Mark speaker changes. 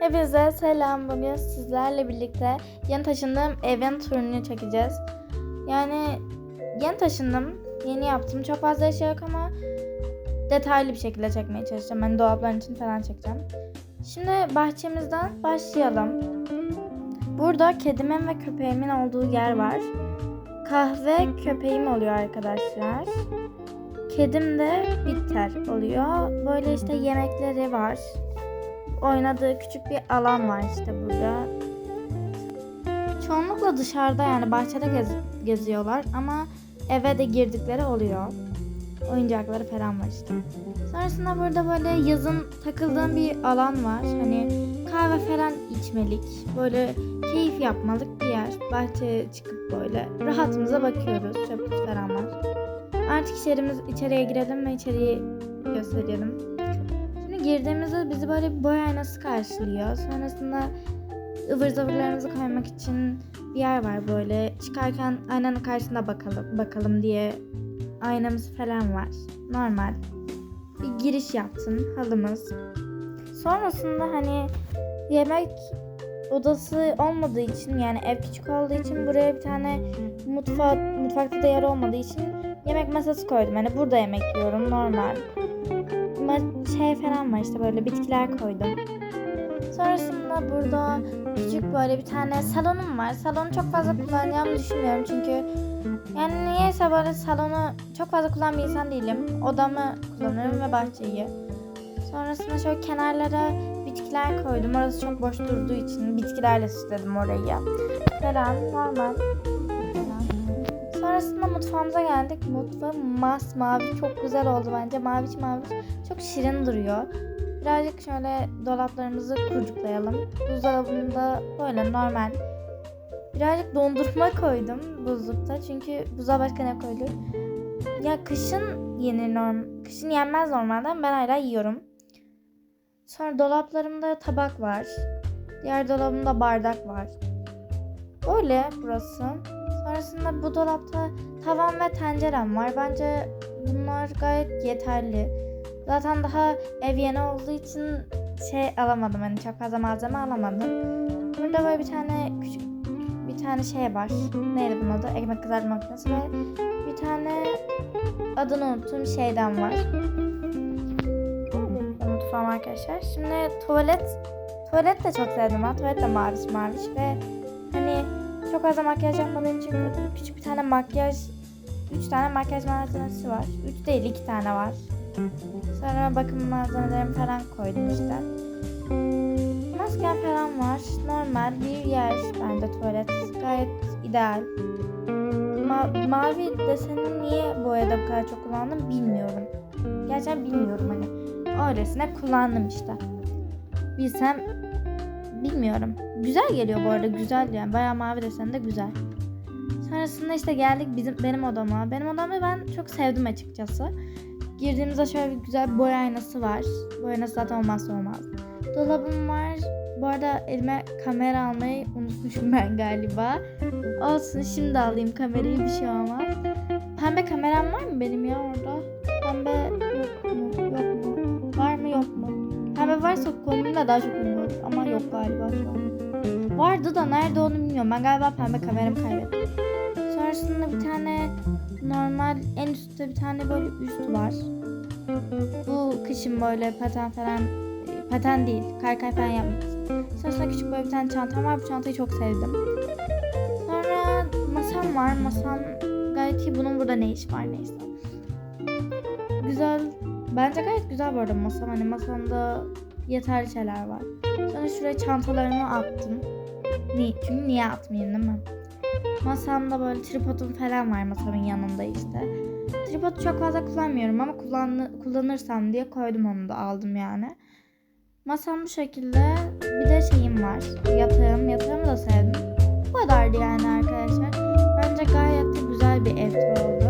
Speaker 1: Hepinize selam. Bugün sizlerle birlikte yeni taşındığım evin turunu çekeceğiz. Yani yeni taşındım. Yeni yaptım. Çok fazla eşya yok ama detaylı bir şekilde çekmeye çalışacağım. Ben dolapların için falan çekeceğim. Şimdi bahçemizden başlayalım. Burada kedimin ve köpeğimin olduğu yer var. Kahve köpeğim oluyor arkadaşlar. Kedim de bitter oluyor. Böyle işte yemekleri var oynadığı küçük bir alan var işte burada. Çoğunlukla dışarıda yani bahçede gez- geziyorlar ama eve de girdikleri oluyor. Oyuncakları falan var işte. Sonrasında burada böyle yazın takıldığım bir alan var. Hani kahve falan içmelik, böyle keyif yapmalık bir yer. Bahçeye çıkıp böyle rahatımıza bakıyoruz. Çöp falan var. Artık içerimiz, içeriye girelim ve içeriği gösterelim. Şimdi girdiğimizde bizi böyle bir boy aynası karşılıyor. Sonrasında ıvır zıvırlarımızı koymak için bir yer var böyle. Çıkarken aynanın karşısında bakalım bakalım diye aynamız falan var. Normal. Bir giriş yaptım halımız. Sonrasında hani yemek odası olmadığı için yani ev küçük olduğu için buraya bir tane mutfak mutfakta da yer olmadığı için yemek masası koydum. Hani burada yemek yiyorum normal ma- şey falan var işte böyle bitkiler koydum. Sonrasında burada küçük böyle bir tane salonum var. Salonu çok fazla kullanacağımı düşünmüyorum çünkü yani niyeyse böyle salonu çok fazla kullanan bir insan değilim. Odamı kullanırım ve bahçeyi. Sonrasında şöyle kenarlara bitkiler koydum. Orası çok boş durduğu için bitkilerle süsledim orayı. Falan normal. Sonrasında mutfağımıza geldik. Mutfağım masmavi çok güzel oldu bence. Maviş maviş çok şirin duruyor. Birazcık şöyle dolaplarımızı kurcuklayalım. Buzdolabında böyle normal. Birazcık dondurma koydum buzlukta. Çünkü buza başka ne koyduk? Ya kışın yenir norm, kışın yenmez normalden ben hala yiyorum. Sonra dolaplarımda tabak var. Diğer dolabımda bardak var. Böyle burası. Sonrasında bu dolapta tavan ve tencerem var. Bence bunlar gayet yeterli. Zaten daha ev yeni olduğu için şey alamadım hani çok fazla malzeme alamadım. Burada böyle bir tane küçük bir tane şey var. Neydi bunun adı? Ekmek kızartma makinesi ve bir tane adını unuttuğum şeyden var. Mutfağım arkadaşlar. Şimdi tuvalet tuvalet de çok sevdim ben. Tuvalet de maviş maviş ve hani çok fazla makyaj yapmadığım için küçük bir tane makyaj üç tane makyaj malzemesi var. Üç değil iki tane var. Sonra bakım malzemelerimi falan koydum işte. Maskem falan var. Normal bir yer bence tuvalet. Gayet ideal. Ma- mavi deseni niye boyada bu kadar çok kullandım bilmiyorum. Gerçekten bilmiyorum hani. Öylesine kullandım işte. Bilsem bilmiyorum. Güzel geliyor bu arada güzel yani. Bayağı mavi deseni de güzel. Sonrasında işte geldik bizim benim odama. Benim odamı ben çok sevdim açıkçası. Girdiğimizde şöyle bir güzel boy aynası var. Boy aynası zaten olmazsa olmaz. Dolabım var. Bu arada elime kamera almayı unutmuşum ben galiba. Olsun şimdi alayım kamerayı bir şey olmaz. Pembe kameram var mı benim ya orada? Pembe varsa konumda daha çok ünlü olur. Ama yok galiba şu an. Vardı da nerede onu bilmiyorum. Ben galiba pembe kameramı kaybettim. Sonrasında bir tane normal en üstte bir tane böyle üst var. Bu kışın böyle paten falan paten değil kaykay falan yapmak. Sonrasında küçük böyle bir tane çantam var. Bu çantayı çok sevdim. Sonra masam var. Masam gayet iyi. Bunun burada ne iş var neyse. Güzel. Bence gayet güzel bu arada masam. Hani masamda yeterli şeyler var. Sonra şuraya çantalarımı attım. Niye? Çünkü niye atmayayım değil mi? Masamda böyle tripodum falan var masamın yanında işte. Tripodu çok fazla kullanmıyorum ama kullan kullanırsam diye koydum onu da aldım yani. Masam bu şekilde. Bir de şeyim var. Yatağım. Yatağımı da sevdim. Bu kadardı yani arkadaşlar. Bence gayet de güzel bir ev oldu.